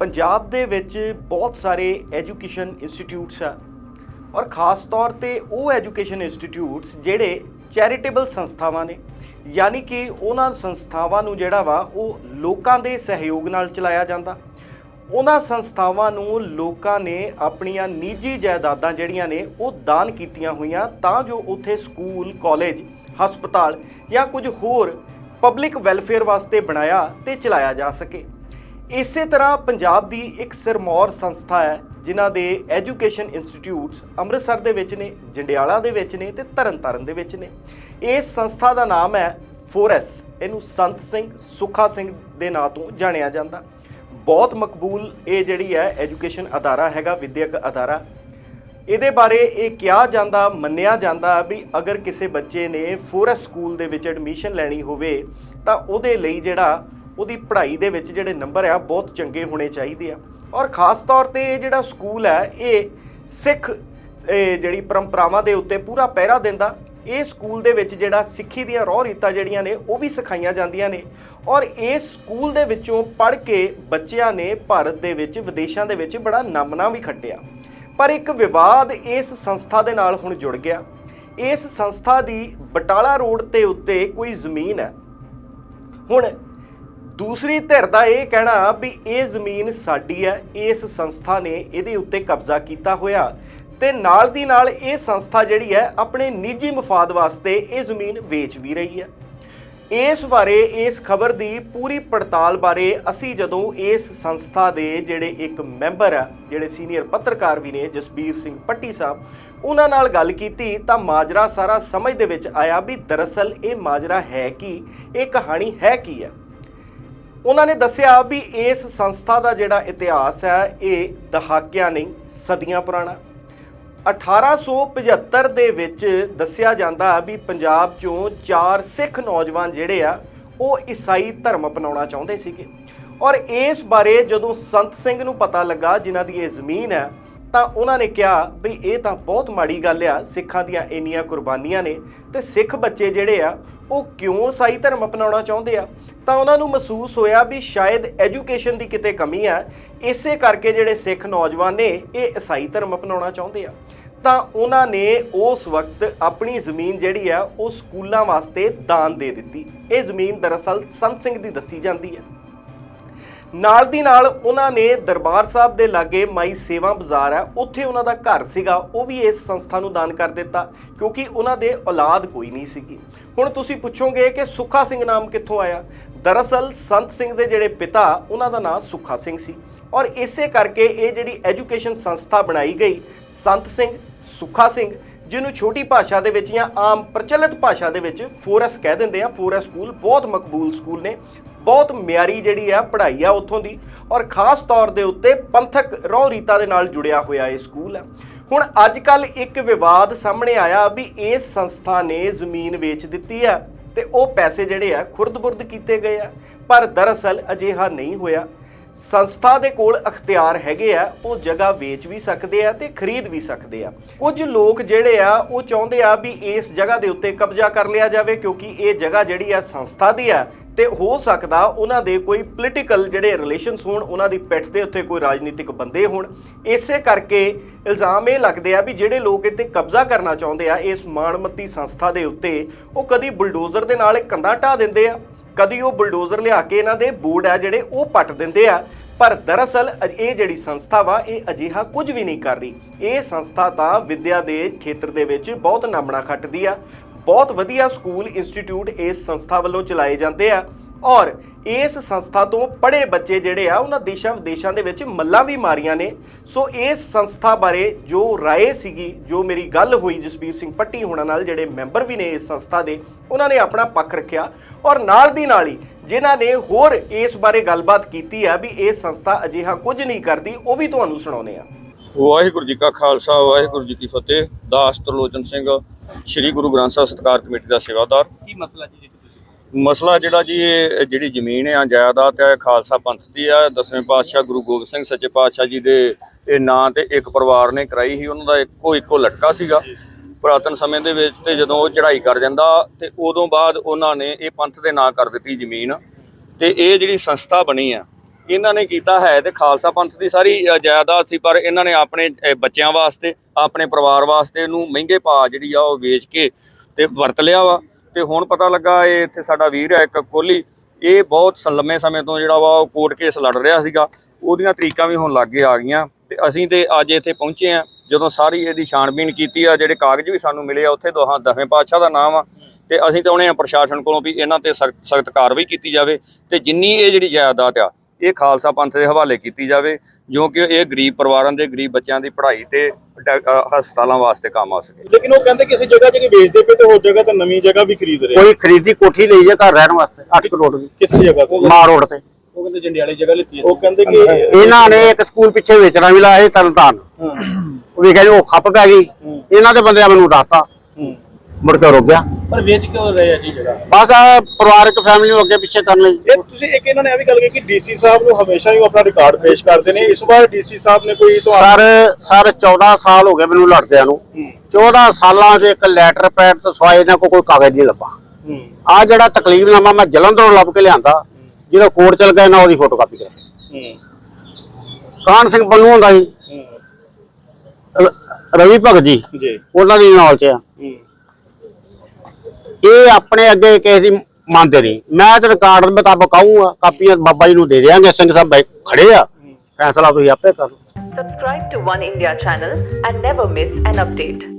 ਪੰਜਾਬ ਦੇ ਵਿੱਚ ਬਹੁਤ ਸਾਰੇ ਐਜੂਕੇਸ਼ਨ ਇੰਸਟੀਟਿਊਟਸ ਆ। ਔਰ ਖਾਸ ਤੌਰ ਤੇ ਉਹ ਐਜੂਕੇਸ਼ਨ ਇੰਸਟੀਟਿਊਟਸ ਜਿਹੜੇ ਚੈਰੀਟੇਬਲ ਸੰਸਥਾਵਾਂ ਨੇ। ਯਾਨੀ ਕਿ ਉਹਨਾਂ ਸੰਸਥਾਵਾਂ ਨੂੰ ਜਿਹੜਾ ਵਾ, ਉਹ ਲੋਕਾਂ ਦੇ ਸਹਿਯੋਗ ਨਾਲ ਚਲਾਇਆ ਜਾਂਦਾ। ਉਹਨਾਂ ਸੰਸਥਾਵਾਂ ਨੂੰ ਲੋਕਾਂ ਨੇ ਆਪਣੀਆਂ ਨਿੱਜੀ ਜਾਇਦਾਦਾਂ ਜਿਹੜੀਆਂ ਨੇ, ਉਹ ਦਾਨ ਕੀਤੀਆਂ ਹੋਈਆਂ ਤਾਂ ਜੋ ਉੱਥੇ ਸਕੂਲ, ਕਾਲਜ, ਹਸਪਤਾਲ ਜਾਂ ਕੁਝ ਹੋਰ ਪਬਲਿਕ ਵੈਲਫੇਅਰ ਵਾਸਤੇ ਬਣਾਇਆ ਤੇ ਚਲਾਇਆ ਜਾ ਸਕੇ। ਇਸੇ ਤਰ੍ਹਾਂ ਪੰਜਾਬ ਦੀ ਇੱਕ ਸਿਰਮੌਰ ਸੰਸਥਾ ਹੈ, ਜਿਨ੍ਹਾਂ ਦੇ ਐਜੂਕੇਸ਼ਨ ਇੰਸਟੀਚਿਊਟਸ ਅੰਮ੍ਰਿਤਸਰ ਦੇ ਵਿੱਚ ਨੇ, ਜੰਡਿਆਲਾ ਦੇ ਵਿੱਚ ਨੇ ਤੇ ਤਰਨਤਾਰਨ ਦੇ ਵਿੱਚ ਨੇ। ਇਸ ਸੰਸਥਾ ਦਾ ਨਾਮ ਹੈ ਫੋਰੈਸ। ਇਹਨੂੰ ਸੰਤ ਸਿੰਘ, ਸੁਖਾ ਸਿੰਘ ਦੇ ਨਾਂ ਤੋਂ ਜਾਣਿਆ ਜਾਂਦਾ। ਬਹੁਤ ਮਕਬੂਲ ਇਹ ਜਿਹੜੀ ਹੈ ਐਜੂਕੇਸ਼ਨ ਅਦਾਰਾ ਹੈਗਾ, ਵਿਦਿਅਕ ਅਦਾਰਾ। ਇਹਦੇ ਬਾਰੇ ਇਹ ਕਿਹਾ ਜਾਂਦਾ, ਮੰਨਿਆ ਜਾਂਦਾ ਵੀ ਅਗਰ ਕਿਸੇ ਬੱਚੇ ਨੇ ਫੋਰੈਸ ਸਕੂਲ ਦੇ ਵਿੱਚ ਐਡਮਿਸ਼ਨ ਲੈਣੀ ਹੋਵੇ, ਤਾਂ ਉਹਦੇ ਲਈ ਜਿਹੜਾ ਉਹਦੀ ਪੜ੍ਹਾਈ ਦੇ ਵਿੱਚ ਜਿਹੜੇ ਨੰਬਰ ਆ, ਬਹੁਤ ਚੰਗੇ ਹੋਣੇ ਚਾਹੀਦੇ ਆ। ਔਰ ਖਾਸ ਤੌਰ ਤੇ ਇਹ ਜਿਹੜਾ ਸਕੂਲ ਹੈ ਇਹ ਸਿੱਖ ਜਿਹੜੀ ਪਰੰਪਰਾਵਾਂ ਦੇ ਉੱਤੇ ਪੂਰਾ ਪਹਿਰਾ ਦਿੰਦਾ। ਇਹ ਸਕੂਲ ਦੇ ਵਿੱਚ ਜਿਹੜਾ ਸਿੱਖੀ ਦੀਆਂ ਰੋਹ ਰੀਤਾਂ ਜਿਹੜੀਆਂ ਨੇ, ਉਹ ਵੀ ਸਿਖਾਈਆਂ ਜਾਂਦੀਆਂ ਨੇ। ਔਰ ਇਸ ਸਕੂਲ ਦੇ ਵਿੱਚੋਂ ਪੜ੍ਹ ਕੇ ਬੱਚਿਆਂ ਨੇ ਭਾਰਤ ਦੇ ਵਿੱਚ, ਵਿਦੇਸ਼ਾਂ ਦੇ ਵਿੱਚ ਬੜਾ ਨਾਮਨਾ ਵੀ ਖੱਟਿਆ। ਪਰ ਇੱਕ ਵਿਵਾਦ ਇਸ ਸੰਸਥਾ ਦੇ ਨਾਲ ਹੁਣ ਜੁੜ ਗਿਆ। ਇਸ ਸੰਸਥਾ ਦੀ ਬਟਾਲਾ ਰੋਡ ਤੇ ਉੱਤੇ ਕੋਈ ਜ਼ਮੀਨ ਹੈ। ਹੁਣ ਦੂਸਰੀ ਧਿਰ ਦਾ ਇਹ ਕਹਿਣਾ ਵੀ ਇਹ ਜ਼ਮੀਨ ਸਾਡੀ ਹੈ, ਇਸ ਸੰਸਥਾ ਨੇ ਇਹਦੇ ਉੱਤੇ ਕਬਜ਼ਾ ਕੀਤਾ ਹੋਇਆ। ਤੇ ਨਾਲ ਦੀ ਨਾਲ ਇਹ ਸੰਸਥਾ ਜਿਹੜੀ ਹੈ, ਆਪਣੇ ਨਿੱਜੀ ਮਫਾਦ ਵਾਸਤੇ ਇਹ ਜ਼ਮੀਨ ਵੇਚ ਵੀ ਰਹੀ ਹੈ। ਇਸ ਬਾਰੇ, ਇਸ ਖਬਰ ਦੀ ਪੂਰੀ ਪੜਤਾਲ ਬਾਰੇ ਅਸੀਂ ਜਦੋਂ ਇਸ ਸੰਸਥਾ ਦੇ ਜਿਹੜੇ ਇੱਕ ਮੈਂਬਰ ਆ, ਜਿਹੜੇ ਸੀਨੀਅਰ ਪੱਤਰਕਾਰ ਵੀ ਨੇ, ਜਸਬੀਰ ਸਿੰਘ ਪੱਟੀ ਸਾਹਿਬ, ਉਹਨਾਂ ਨਾਲ ਗੱਲ ਕੀਤੀ ਤਾਂ ਮਾਜਰਾ ਸਾਰਾ ਸਮਝ ਦੇ ਵਿੱਚ ਆਇਆ ਵੀ ਦਰਅਸਲ ਇਹ ਮਾਜਰਾ ਹੈ ਕੀ, ਇਹ ਕਹਾਣੀ ਹੈ ਕੀ ਹੈ। ਉਹਨਾਂ ਨੇ ਦੱਸਿਆ ਵੀ ਇਸ ਸੰਸਥਾ ਦਾ ਜਿਹੜਾ ਇਤਿਹਾਸ ਹੈ, ਇਹ ਦਹਾਕਿਆਂ ਨਹੀਂ, ਸਦੀਆਂ ਪੁਰਾਣਾ। 1875 ਦੇ ਵਿੱਚ ਦੱਸਿਆ ਜਾਂਦਾ ਵੀ ਪੰਜਾਬ ਚੋਂ ਚਾਰ ਸਿੱਖ ਨੌਜਵਾਨ ਜਿਹੜੇ ਆ, ਉਹ ਈਸਾਈ ਧਰਮ ਅਪਣਾਉਣਾ ਚਾਹੁੰਦੇ ਸੀਗੇ। ਔਰ ਇਸ ਬਾਰੇ ਜਦੋਂ ਸੰਤ ਸਿੰਘ ਨੂੰ ਪਤਾ ਲੱਗਾ, ਜਿਨ੍ਹਾਂ ਦੀ ਇਹ ਜ਼ਮੀਨ ਹੈ, ਤਾਂ ਉਹਨਾਂ ਨੇ ਕਿਹਾ ਵੀ ਇਹ ਤਾਂ ਬਹੁਤ ਮਾੜੀ ਗੱਲ ਆ, ਸਿੱਖਾਂ ਦੀਆਂ ਇੰਨੀਆਂ ਕੁਰਬਾਨੀਆਂ ਨੇ ਤੇ ਸਿੱਖ ਬੱਚੇ ਜਿਹੜੇ ਆ ਉਹ ਕਿਉਂ ਈਸਾਈ ਧਰਮ ਅਪਣਾਉਣਾ ਚਾਹੁੰਦੇ ਆ? ਤਾਂ ਉਹਨਾਂ ਨੂੰ ਮਹਿਸੂਸ ਹੋਇਆ ਵੀ ਸ਼ਾਇਦ ਐਜੂਕੇਸ਼ਨ ਦੀ ਕਿਤੇ ਕਮੀ ਆ। ਇਸੇ ਕਰਕੇ ਜਿਹੜੇ ਸਿੱਖ ਨੌਜਵਾਨ ਨੇ, ਇਹ ਈਸਾਈ ਧਰਮ ਅਪਣਾਉਣਾ ਚਾਹੁੰਦੇ ਆ। ਤਾਂ ਉਹਨਾਂ ਨੇ ਉਸ ਵਕਤ ਆਪਣੀ ਜ਼ਮੀਨ ਜਿਹੜੀ ਆ, ਉਹ ਸਕੂਲਾਂ ਵਾਸਤੇ ਦਾਨ ਦੇ ਦਿੱਤੀ। ਇਹ ਜ਼ਮੀਨ ਦਰਅਸਲ ਸੰਤ ਸਿੰਘ ਦੀ ਦੱਸੀ ਜਾਂਦੀ ਹੈ ਨਾਲ ਦੀ ਨਾਲ ਉਹਨਾਂ ਨੇ ਦਰਬਾਰ ਸਾਹਿਬ ਦੇ ਲਾਗੇ ਮਾਈ ਸੇਵਾ ਬਾਜ਼ਾਰ ਹੈ, ਉੱਥੇ ਉਹਨਾਂ ਦਾ ਘਰ ਸੀਗਾ, ਉਹ ਵੀ ਇਸ ਸੰਸਥਾ ਨੂੰ ਦਾਨ ਕਰ ਦਿੱਤਾ, ਕਿਉਂਕਿ ਉਹਨਾਂ ਦੇ ਔਲਾਦ ਕੋਈ ਨਹੀਂ ਸੀਗੀ। ਹੁਣ ਤੁਸੀਂ ਪੁੱਛੋਗੇ ਕਿ ਸੁੱਖਾ ਸਿੰਘ ਨਾਮ ਕਿੱਥੋਂ ਆਇਆ? ਦਰਅਸਲ ਸੰਤ ਸਿੰਘ ਦੇ ਜਿਹੜੇ ਪਿਤਾ, ਉਹਨਾਂ ਦਾ ਨਾਮ ਸੁੱਖਾ ਸਿੰਘ ਸੀ। ਔਰ ਇਸੇ ਕਰਕੇ ਇਹ ਜਿਹੜੀ ਐਜੂਕੇਸ਼ਨ ਸੰਸਥਾ ਬਣਾਈ ਗਈ, ਸੰਤ ਸਿੰਘ, ਸੁੱਖਾ ਸਿੰਘ, ਜਿਹਨੂੰ ਛੋਟੀ ਭਾਸ਼ਾ ਦੇ ਵਿੱਚ ਜਾਂ ਆਮ ਪ੍ਰਚਲਿਤ ਭਾਸ਼ਾ ਦੇ ਵਿੱਚ ਫੋਰਸ ਕਹਿ ਦਿੰਦੇ ਆ, ਫੋਰਸ ਸਕੂਲ ਬਹੁਤ ਮਕਬੂਲ ਸਕੂਲ ਨੇ ਬਹੁਤ ਮਿਆਰੀ ਜਿਹੜੀ ਆ ਪੜ੍ਹਾਈ ਆ ਉੱਥੋਂ ਦੀ ਔਰ ਖਾਸ ਤੌਰ ਦੇ ਉੱਤੇ ਪੰਥਕ ਰੋਹ ਰੀਤਾ ਦੇ ਨਾਲ ਜੁੜਿਆ ਹੋਇਆ ਇਹ ਸਕੂਲ ਹੈ ਹੁਣ ਅੱਜ ਕੱਲ ਇੱਕ ਵਿਵਾਦ ਸਾਹਮਣੇ ਆਇਆ ਵੀ ਇਸ ਸੰਸਥਾ ਨੇ ਜ਼ਮੀਨ ਵੇਚ ਦਿੱਤੀ ਆ ਤੇ ਉਹ ਪੈਸੇ ਜਿਹੜੇ ਆ ਖੁਰਦ-ਬੁਰਦ ਕੀਤੇ ਗਏ ਆ, ਪਰ ਦਰਅਸਲ ਅਜਿਹਾ ਨਹੀਂ ਹੋਇਆ। ਸੰਸਥਾ ਦੇ ਕੋਲ ਅਖਤਿਆਰ ਹੈਗੇ ਆ, ਉਹ ਜਗ੍ਹਾ ਵੇਚ ਵੀ ਸਕਦੇ ਆ ਤੇ ਖਰੀਦ ਵੀ ਸਕਦੇ ਆ। ਕੁਝ ਲੋਕ ਜਿਹੜੇ ਆ, ਉਹ ਚਾਹੁੰਦੇ ਆ ਵੀ ਇਸ ਜਗ੍ਹਾ ਦੇ ਉੱਤੇ ਕਬਜ਼ਾ ਕਰ ਲਿਆ ਜਾਵੇ ਕਿਉਂਕਿ ਇਹ ਜਗ੍ਹਾ ਜਿਹੜੀ ਆ ਸੰਸਥਾ ਦੀ ਆ ਤੇ ਹੋ ਸਕਦਾ ਉਹਨਾਂ ਦੇ ਕੋਈ ਪੋਲੀਟੀਕਲ ਜਿਹੜੇ ਰਿਲੇਸ਼ਨਸ ਹੋਣ, ਉਹਨਾਂ ਦੀ ਪਿੱਠ ਦੇ ਉੱਤੇ ਕੋਈ ਰਾਜਨੀਤਿਕ ਬੰਦੇ ਹੋਣ। ਇਸੇ ਕਰਕੇ ਇਲਜ਼ਾਮ ਇਹ ਲੱਗਦੇ ਆ ਵੀ ਜਿਹੜੇ ਲੋਕ ਇੱਥੇ ਕਬਜ਼ਾ ਕਰਨਾ ਚਾਹੁੰਦੇ ਆ, ਇਸ ਮਾਣਮੱਤੀ ਸੰਸਥਾ ਦੇ ਉੱਤੇ, ਉਹ ਕਦੀ ਬੁਲਡੋਜ਼ਰ ਦੇ ਨਾਲ ਕੰਧਾਂ ਢਾ ਦਿੰਦੇ ਆ, ਕਦੀ ਉਹ ਬੁਲਡੋਜ਼ਰ ਲਿਆ ਕੇ ਇਹਨਾਂ ਦੇ ਬੋਰਡ ਆ ਜਿਹੜੇ ਉਹ ਪੱਟ ਦਿੰਦੇ ਆ। ਪਰ ਦਰਅਸਲ ਅਜ- ਇਹ ਜਿਹੜੀ ਸੰਸਥਾ ਵਾ, ਇਹ ਅਜਿਹਾ ਕੁਝ ਵੀ ਨਹੀਂ ਕਰ ਰਹੀ। ਇਹ ਸੰਸਥਾ ਤਾਂ ਵਿੱਦਿਆ ਦੇ ਖੇਤਰ ਦੇ ਵਿੱਚ ਬਹੁਤ ਨਾਮਣਾ ਖੱਟਦੀ ਆ। ਬਹੁਤ ਵਧੀਆ ਸਕੂਲ ਇੰਸਟੀਚਿਊਟ ਇਸ ਸੰਸਥਾ ਵੱਲੋਂ ਚਲਾਏ ਜਾਂਦੇ ਆ। ਔਰ ਇਸ ਸੰਸਥਾ ਤੋਂ ਪੜ੍ਹੇ ਬੱਚੇ ਜਿਹੜੇ ਆ, ਉਹਨਾਂ ਦੇਸ਼ਾਂ ਵਿਦੇਸ਼ਾਂ ਦੇ ਵਿੱਚ ਮੱਲਾਂ ਵੀ ਮਾਰੀਆਂ ਨੇ। ਸੋ ਇਸ ਸੰਸਥਾ ਬਾਰੇ ਜੋ ਰਾਏ ਸੀਗੀ, ਜੋ ਮੇਰੀ ਗੱਲ ਹੋਈ ਜਸਬੀਰ ਸਿੰਘ ਪੱਟੀ ਹੋਣਾ ਨਾਲ, ਜਿਹੜੇ ਮੈਂਬਰ ਵੀ ਨੇ ਇਸ ਸੰਸਥਾ ਦੇ, ਉਹਨਾਂ ਨੇ ਆਪਣਾ ਪੱਖ ਰੱਖਿਆ। ਔਰ ਨਾਲ ਦੀ ਨਾਲ ਹੀ ਜਿਨ੍ਹਾਂ ਨੇ ਹੋਰ ਇਸ ਬਾਰੇ ਗੱਲਬਾਤ ਕੀਤੀ ਆ ਵੀ ਇਹ ਸੰਸਥਾ ਅਜਿਹਾ ਕੁਝ ਨਹੀਂ ਕਰਦੀ, ਉਹ ਵੀ ਤੁਹਾਨੂੰ ਸੁਣਾਉਨੇ ਆ। ਵਾਹਿਗੁਰੂ ਜੀ ਕਾ ਖਾਲਸਾ, ਵਾਹਿਗੁਰੂ ਜੀ ਕੀ ਫਤਿਹ। ਦਾਸ ਤਰਲੋਚਨ ਸਿੰਘ ਸ੍ਰੀ ਗੁਰੂ ਗ੍ਰੰਥ ਸਾਹਿਬ ਸਤਕਾਰ ਕਮੇਟੀ ਦਾ ਸੇਵਾਦਾਰ। ਕੀ ਮਸਲਾ ਜੀ ਤੁਸੀਂ? ਮਸਲਾ ਜਿਹੜਾ ਜੀ ਇਹ ਜਿਹੜੀ ਜ਼ਮੀਨ ਆ ਜਾਇਦਾਦ ਹੈ ਖਾਲਸਾ ਪੰਥ ਦੀ ਆ ਦਸਵੇਂ ਪਾਤਸ਼ਾਹ ਗੁਰੂ ਗੋਬਿੰਦ ਸਿੰਘ ਸੱਚੇ ਪਾਤਸ਼ਾਹ ਜੀ ਦੇ ਇਹ ਨਾਂ ਤੇ ਇੱਕ ਪਰਿਵਾਰ ਨੇ ਕਰਾਈ ਸੀ ਉਹਨਾਂ ਦਾ ਇੱਕੋ ਇੱਕੋ ਲਟਕਾ ਸੀਗਾ। ਪੁਰਾਤਨ ਸਮੇਂ ਦੇ ਵਿੱਚ ਤੇ ਜਦੋਂ ਉਹ ਚੜ੍ਹਾਈ ਕਰ ਜਾਂਦਾ ਤੇ ਉਦੋਂ ਬਾਅਦ ਉਹਨਾਂ ਨੇ ਇਹ ਪੰਥ ਦੇ ਨਾਂ ਕਰ ਦਿੱਤੀ ਜ਼ਮੀਨ ਤੇ ਇਹ ਜਿਹੜੀ ਸੰਸਥਾ ਬਣੀ ਆ ਇਹਨਾਂ ਨੇ ਕੀਤਾ ਹੈ ਤੇ ਖਾਲਸਾ ਪੰਥ ਦੀ ਸਾਰੀ ਜਾਇਦਾਦ ਸੀ ਪਰ ਇਹਨਾਂ ਨੇ ਆਪਣੇ ਬੱਚਿਆਂ ਵਾਸਤੇ ਆਪਣੇ ਪਰਿਵਾਰ ਵਾਸਤੇ ਇਹਨੂੰ ਮਹਿੰਗੇ ਭਾਅ ਜਿਹੜੀ ਆ ਉਹ ਵੇਚ ਕੇ ਤੇ ਵਰਤ ਲਿਆ ਵਾ। ਤੇ ਹੁਣ ਪਤਾ ਲੱਗਾ ਇਹ ਇੱਥੇ ਸਾਡਾ ਵੀਰ ਹੈ ਇੱਕ ਕੋਹਲੀ। ਇਹ ਬਹੁਤ ਲੰਮੇ ਸਮੇਂ ਤੋਂ ਜਿਹੜਾ ਵਾ ਉਹ ਕੋਰਟ ਕੇਸ ਲੜ ਰਿਹਾ ਸੀਗਾ। ਉਹਦੀਆਂ ਤਰੀਕਾਂ ਵੀ ਹੁਣ ਲਾਗੇ ਆ ਗਈਆਂ। ਤੇ ਅਸੀਂ ਤੇ ਅੱਜ ਇੱਥੇ ਪਹੁੰਚੇ ਆ, ਜਦੋਂ ਸਾਰੀ ਇਹਦੀ ਛਾਣਬੀਣ ਕੀਤੀ ਆ, ਜਿਹੜੇ ਕਾਗਜ਼ ਵੀ ਸਾਨੂੰ ਮਿਲੇ ਆ, ਉੱਥੇ ਦੋਹਾਂ ਦਸਵੇਂ ਪਾਤਸ਼ਾਹ ਦਾ ਨਾਮ ਆ। ਤੇ ਅਸੀਂ ਚਾਹੁੰਦੇ ਆ ਪ੍ਰਸ਼ਾਸਨ ਕੋਲੋਂ ਵੀ ਇਹਨਾਂ ਤੇ ਸਖਤ ਸਖਤ ਕਾਰਵਾਈ ਕੀਤੀ ਜਾਵੇ। ਤੇ ਜਿੰਨੀ ਇਹ ਜਿਹੜੀ ਜਾਇਦਾਦ ਆ ਇਹ ਖਾਲਸਾ ਪੰਥ ਦੇ ਹਵਾਲੇ ਕੀਤੀ ਜਾਵੇ ਜੋ ਕਿ ਇਹ ਗਰੀਬ ਪਰਿਵਾਰਾਂ ਦੇ ਗਰੀਬ ਬੱਚਿਆਂ ਦੀ ਪੜ੍ਹਾਈ ਤੇ ਹਸਪਤਾਲਾਂ ਵਾਸਤੇ ਕੰਮ ਆ ਸਕੇ। ਲੇਕਿਨ ਉਹ ਕਹਿੰਦੇ ਕਿਸੇ ਜਗ੍ਹਾ ਜੇ ਵੇਚਦੇ ਪਏ ਤੇ ਹੋਰ ਜਗ੍ਹਾ ਤੇ ਨਵੀਂ ਜਗ੍ਹਾ ਵੀ ਖਰੀਦ ਰਹੇ ਕੋਈ ਖਰੀਦੀ ਕੋਠੀ ਲਈ ਜੇ ਘਰ ਰਹਿਣ ਵਾਸਤੇ 8 ਕਰੋੜ ਦੀ। ਕਿਸ ਜਗ੍ਹਾ ਤੇ? ਮਾ ਰੋਡ ਤੇ। ਉਹ ਕਹਿੰਦੇ ਜੰਡਿਆਲੇ ਜਗ੍ਹਾ ਲਿੱਤੀ ਉਹ ਕਹਿੰਦੇ ਕਿ ਇਹਨਾਂ ਨੇ ਇੱਕ ਸਕੂਲ ਪਿੱਛੇ ਵੇਚਣਾ ਵੀ ਲਾਇਆ ਸੀ ਤਰਨਤਾਰਨ। ਉਹ ਵੀ ਕਹਿੰਦੇ ਉਹ ਖੱਪ ਪੈ ਗਈ। ਇਹਨਾਂ ਦੇ ਬੰਦਿਆਂ ਮੈਨੂੰ ਡਾਤਾ ਮੁੜ ਕੇ ਰੁਕ ਗਿਆ। ਪਰ ਵੇਚ ਕਿਉਂ ਰਹੇ ਆ ਜੀ ਜਗ੍ਹਾ? ਬਸ ਆਹ ਪਰਿਵਾਰਕ ਫੈਮਿਲੀ ਨੂੰ ਅੱਗੇ ਪਿੱਛੇ ਕਰਨ ਲਈ। ਇਹ ਤੁਸੀਂ ਇੱਕ ਇਹਨਾਂ ਨੇ ਇਹ ਵੀ ਗੱਲ ਕਹੀ ਕਿ ਡੀਸੀ ਸਾਹਿਬ ਨੂੰ ਹਮੇਸ਼ਾ ਹੀ ਉਹ ਆਪਣਾ ਰਿਕਾਰਡ ਪੇਸ਼ ਕਰਦੇ ਨੇ। ਇਸ ਵਾਰ ਡੀਸੀ ਸਾਹਿਬ ਨੇ ਕੋਈ ਸਰ ਸਰ 14 ਸਾਲ ਹੋ ਗਏ ਮੈਨੂੰ ਲੜਦਿਆਂ ਨੂੰ। 14 ਸਾਲਾਂ 'ਚ ਇੱਕ ਲੈਟਰ ਪੈਡ ਤੋਂ ਸਵਾਏ ਇਹਨਾਂ ਕੋਲ ਕੋਈ ਕਾਗਜ਼ ਨਹੀਂ ਲੱਭਾ। ਆ ਜਿਹੜਾ ਤਕਲੀਫਨਾਮਾ ਮੈਂ ਜਲੰਧਰੋਂ ਲੱਭ ਕੇ ਲਿਆਂਦਾ ਜਿਹੜਾ ਕੋਰਟ ਚਲ ਗਿਆ ਨਾ ਉਹਦੀ ਫੋਟੋਕਾਪੀ ਕਰ ਹੂੰ। ਕਾਨ ਸਿੰਘ ਪੰਨੂ ਹੁੰਦਾ ਸੀ। ਰ- ਰਵੀ ਭਗਤ ਜੀ ਜੀ। ਉਹਨਾਂ ਦੀ ਨਾਲ 'ਚ ਆ। ਹੂੰ। ਇਹ ਆਪਣੇ ਅੱਗੇ ਕਿਸੇ ਦੀ ਮੰਨਦੇ ਨਹੀਂ। ਮੈਂ ਤੇ ਰਿਕਾਰਡ ਦੇ ਮੁਤਾਬਕ ਆਊਂਗਾ, ਕਾਪੀਆਂ ਬਾਬਾ ਜੀ ਨੂੰ ਦੇ ਦਿਆਂਗੇ, ਸਿੰਘ ਸਾਹਿਬ ਖੜੇ ਆ। ਫੈਸਲਾ ਤੁਸੀਂ ਆਪੇ ਕਰ Subscribe to One India channel and never miss an update.